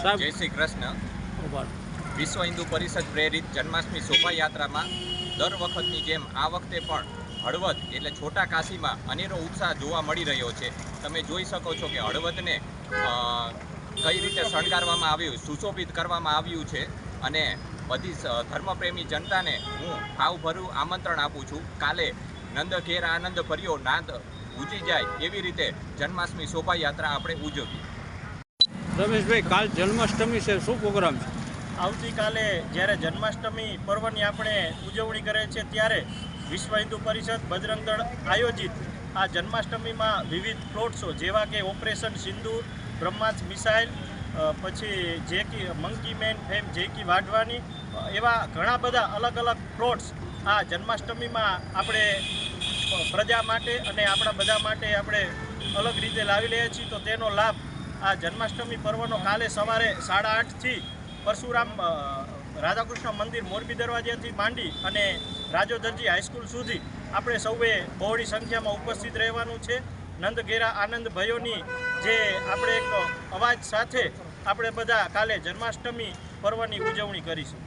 સાહેબ જય શ્રી કૃષ્ણ. વિશ્વ હિન્દુ પરિષદ પ્રેરિત જન્માષ્ટમી શોભાયાત્રામાં દર વખતની જેમ આ વખતે પણ હળવદ એટલે છોટા કાશીમાં અનેરો ઉત્સાહ જોવા મળી રહ્યો છે. તમે જોઈ શકો છો કે હળવદને કઈ રીતે શણગારવામાં આવ્યું સુશોભિત કરવામાં આવ્યું છે અને બધી ધર્મપ્રેમી જનતાને હું ભાવભર્યું આમંત્રણ આપું છું. કાલે નંદ ઘેર આનંદ ભર્યો નાદ ઉજી જાય એવી રીતે જન્માષ્ટમી શોભાયાત્રા આપણે ઉજવીએ. રમેશભાઈ, કાલ જન્માષ્ટમી છે. શું પ્રોગ્રામ છે? આવતીકાલે જ્યારે જન્માષ્ટમી પર્વની આપણે ઉજવણી કરે છે, ત્યારે વિશ્વ હિન્દુ પરિષદ બજરંગ દળ આયોજિત આ જન્માષ્ટમીમાં વિવિધ ફ્લોટ્સો જેવા કે ઓપરેશન સિંદૂર બ્રહ્માસ્ત્ર મિસાઇલ પછી જે કી મંકી મેન ફેમ, જે કી વાઢવાની, એવા ઘણા બધા અલગ અલગ ફ્લોટ્સ આ જન્માષ્ટમીમાં આપણે પ્રજા માટે અને આપણા બધા માટે આપણે અલગ રીતે લાવી રહ્યા છીએ. તો તેનો લાભ આ જન્માષ્ટમી પર્વનો કાલે સવારે સાડા આઠથી પરશુરામ રાધાકૃષ્ણ મંદિર મોરબી દરવાજાથી માંડી અને રાજો દરજી હાઈસ્કૂલ સુધી આપણે સૌએ બહોળી સંખ્યામાં ઉપસ્થિત રહેવાનું છે. નંદ ઘેરા આનંદ ભયોની જે આપણે એક અવાજ સાથે આપણે બધા કાલે જન્માષ્ટમી પર્વની ઉજવણી કરીશું.